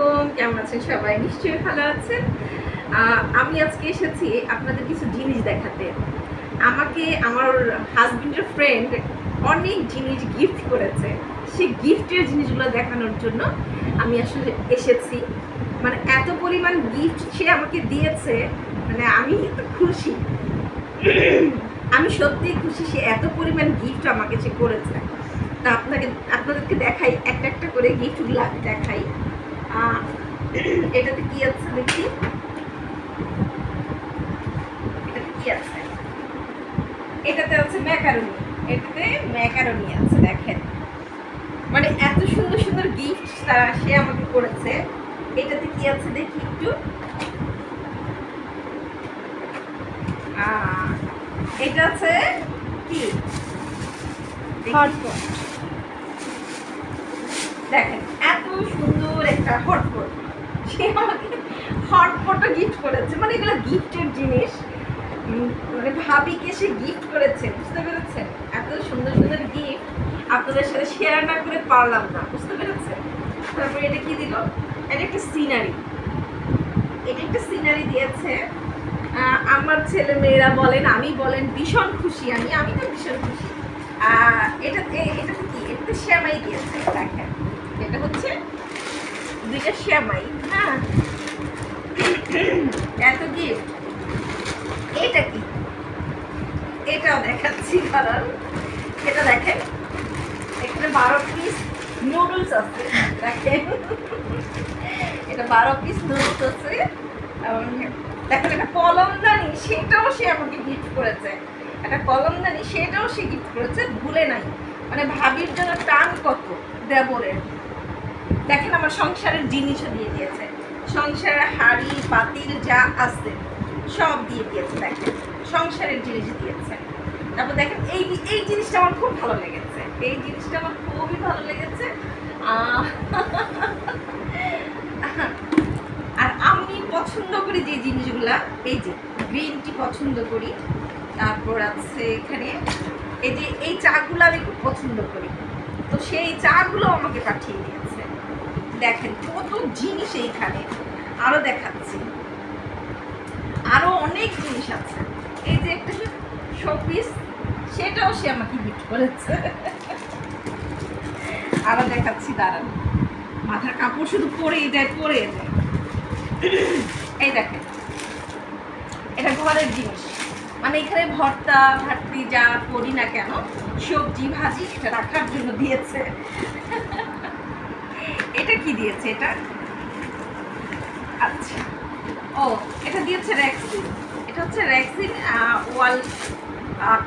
আলাইকুম, কেমন আছেন সবাই? নিশ্চয়ই ভালো আছেন। আমি আজকে এসেছি আপনাদের কিছু জিনিস দেখাতে। আমাকে আমার হাজবেন্ডের ফ্রেন্ড অনেক জিনিস গিফট করেছে। সেই গিফটের জিনিসগুলো দেখানোর জন্য আমি আসলে এসেছি। মানে এত পরিমাণ গিফট সে আমাকে দিয়েছে মানে আমি খুশি। আমি সত্যিই খুশি সে এত পরিমাণ গিফট আমাকে সে করেছে। তা আপনাকে, আপনাদেরকে দেখাই, একটা একটা করে গিফটগুলো দেখাই। এটাতে কি আছে দেখি? এটাতে কি আছে? এটাতে আছে ম্যাকারনি। এটাতে ম্যাকারনি আছে দেখেন। মানে এত সুন্দর সুন্দর গিফট তারা সে আমাকে করেছে। এটাতে কি আছে দেখি একটু? আহ, এটা আছে কি? দেখেন এত সুন্দর একটা হটপট সে আমাকে হটপটও গিফট করেছে। মানে এগুলো গিফটের জিনিস। মানে ভাবিকে সে গিফট করেছে বুঝতে পেরেছেন? এত সুন্দর সুন্দর গিফট আপনাদের সাথে শেয়ার না করে পারলাম না বুঝতে পেরেছেন? তারপরে এটা কি দিল? এটা একটা সিনারি এটা একটা সিনারি দিয়েছে। আমার ছেলে মেয়েরা বলেন আমি বলেন ভীষণ খুশি আমি আমি তো ভীষণ খুশি। আহ, এটা এ- এটাতে কি এটাতে শ্যামাই দিয়েছে দেখেন এটা হচ্ছে দুইটা শ্যামাই হ্যাঁ? এত গিফট এটা কি? এটাও দেখাচ্ছি কারণ এটা দেখেন, এখানে বারো পিস নুডলস আছে, দেখেন। এটা বারো পিস নুডলস আছে। দেখেন একটা কলমদানি সেটাও সে আমাকে গিফট করেছে। একটা কলমদানি সেটাও সে গিফট করেছে, ভুলে নাই। মানে ভাবির জন্য টান কত, দেবরের। দেখেন আমার সংসারের জিনিসও দিয়ে দিয়েছে। সংসারের হাড়ি, পাতিল যা আছে, সব দিয়ে দিয়েছে, দেখেন। সংসারের জিনিস দিয়েছে। তারপর দেখেন, এই এই জিনিসটা আমার খুব ভালো লেগেছে। এই জিনিসটা আমার খুবই ভালো লেগেছে। আর আমি পছন্দ করি যে জিনিসগুলা, এই যে গ্রিন টি পছন্দ করি। তারপর আছে এখানে, এই যে এই চাগুলো আমি খুব পছন্দ করি। তো সেই চাগুলো আমাকে পাঠিয়ে দিয়েছে। দেখেন কত জিনিস এইখানে। আরও দেখাচ্ছি। আরও অনেক জিনিস আছে। এই যে একটা শোপিস, সেটাও সে আমাকে গিফট করেছে। আরও দেখাচ্ছি, দাঁড়ান। মাথার কাপড় শুধু পরেই যায়, পরে যায়। এই দেখেন, এটা ঘরের জিনিস। মানে এখানে ভর্তা, ভাতৃ যা করি না কেন, সবজি, ভাজি এটা রাখার জন্য দিয়েছে। এটা কি দিয়েছে এটা? আচ্ছা। ও, এটা দিয়েছে র্যাক্সিন এটা হচ্ছে র্যাক্সিন ওয়াল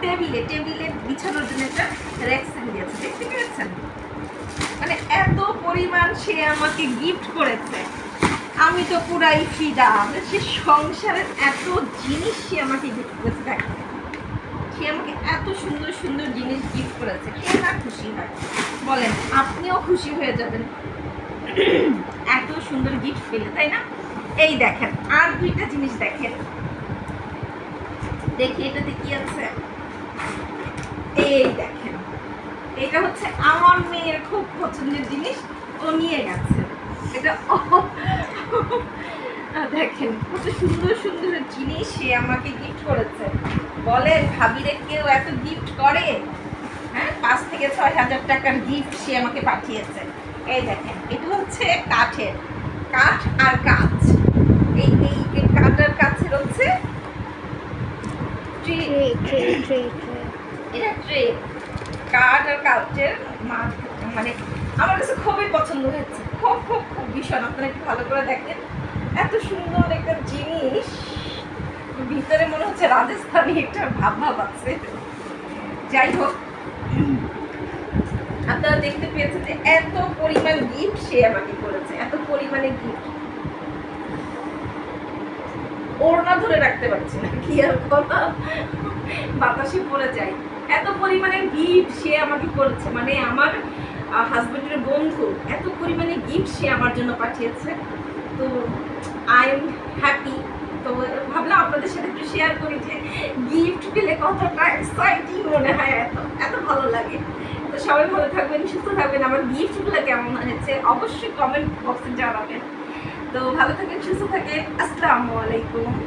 টেবিলে টেবিলে বিছানোর জন্য র্যাক্সিন দিয়েছে। দেখতে পেরেছেন মানে এত পরিমাণ সে আমাকে গিফট করেছে। আমি তো পুরাই ফিদা। সে সংসারের এত জিনিস সে আমাকে গিফট করেছে দেখেন সে আমাকে এত সুন্দর সুন্দর জিনিস গিফট করেছে। কে না খুশি হয়। বলেন, আপনিও খুশি হয়ে যাবেন। এত সুন্দর গিফট পেলে, তাই না? এই দেখেন, আর দুইটা জিনিস দেখেন। দেখি এটাতে কি আছে? এই দেখেন, এটা হচ্ছে আমার মেয়ের খুব পছন্দের জিনিস, ও নিয়ে গেছে। এটা দেখেন, কত সুন্দর সুন্দর জিনিস সে আমাকে গিফট করেছে। বলেন ভাবিরে, কেউ এত গিফট করে? হ্যাঁ পাঁচ থেকে ছয় হাজার টাকার গিফট সে আমাকে পাঠিয়েছে। এই দেখেন এটা হচ্ছে কাঠের কাঠ আর কাচ। এই এই কাঠ আর কাছের হচ্ছে এটা ট্রে কাঠ আর কাঠের মা- মানে আমার কাছে খুবই পছন্দ হয়েছে। খুব খুব খুব ভীষণ। আপনারা একটু ভালো করে দেখেন। এত সুন্দর একটা জিনিস। ভিতরে মনে হচ্ছে রাজস্থানি একটা ভাব ভাব আছে। যাই হোক আপনারা দেখতে পেয়েছেন যে এত পরিমাণ গিফট সে আমাকে করেছে, এত পরিমাণে গিফট ওড়না ধরে রাখতে পারছি না, কি আর কথা বাতাসে পড়ে যায়। এত পরিমাণে গিফট সে আমাকে করেছে মানে আমার হাজবেন্ডের বন্ধু, এত পরিমাণে গিফট সে আমার জন্য পাঠিয়েছে। তো আই এম হ্যাপি তো ভাবলাম আপনাদের সাথে একটু শেয়ার করি যে গিফট পেলে কতটা এক্সাইটিং মনে হয়, এত এত ভালো লাগে। তো সবাই ভালো থাকবেন, সুস্থ থাকবেন। আমার গিফটগুলো কেমন হয়েছে অবশ্যই কমেন্ট বক্সে জানাবেন। তো ভালো থাকেন, সুস্থ থাকেন। আসসালামু আলাইকুম।